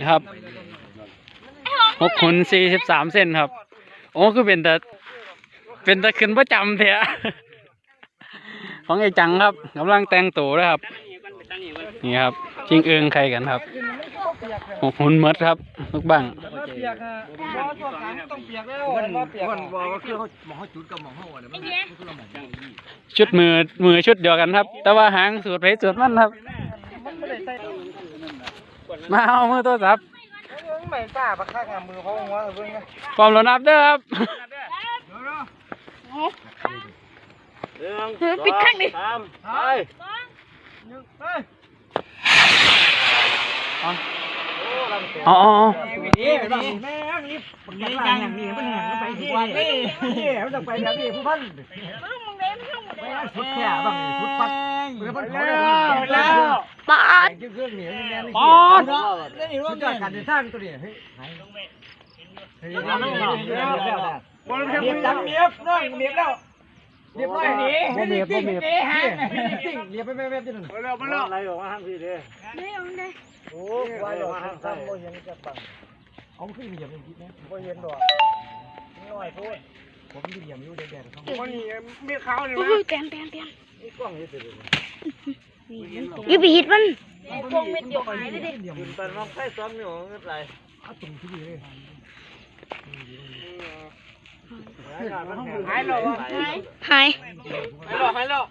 นะครับหกขุนสี่สิบสามเส้นครับ โอ้คือเป็นแต่เป็นแต่ขึ้นประจำเถอะของไอ้จังครับกำลังแต่งตัวด้วครับ นี่ครับจิงเอิงใครกันครับหกขุนเมดครับลูกบังเปียกอะต้องเปียกแล้วมันเปียกมันบอกว่าคือเขาหมองเขาจุดกับหมองเขาอะมันคือเรมองชุดมือมือชุดเดียวกันครับ แต่ว่าหางสูตรไปสูตรมันครับ ม่ได้ใส่มาเอามือโทรศัพท์ไม่กล้าปักข้างมือเขาหัวเพิ่งนะพร้อมแล้วนับเด้อครับปิดข้างนี้สามไปอ๋ออ๋ออ๋อนี่นี่แม่นี่นี่อย่างนี้มันแหงไปที่นี่นี่มันต้องไปแบบนี้ผู้พันไม่ได้สุดแค่บางสุดปัดเพื่อพันเขาได้แล้วปา ดเครื่องนี้นี่ปอดนี่ร่วมกันในท่านตัวนี้เฮ้ยเฮ้ยเมียบจังเมียบน้อยเมียบแล้วเมียบน้อยนี่บ่เมียบบ่เมียบจริงเมียบไปแม่แม่จังมาแล้วมาแล้วอะไรออกมาทางพี่เด้โอ้วายหลอกทำบ่เห็นจะบังเอาขึ้นเหยียบอย่างนี้นะบ่เห็นดอกน้อยพูดผมที่เหยียบอยู่แดงๆเขาคนนี้มีขาวนี่อุ้ยเตียนเตียนเตียนมีกล้องนี่ติด อย่าไปหิดมันพวกเม็ดเดียวหายเลยดิเหยียบคุณเป็นน้องไส้ซ้อมอยู่เงินไรเอาตุ่มที่ดีเลยหายแล้วหายหายแล้วหายแล้ว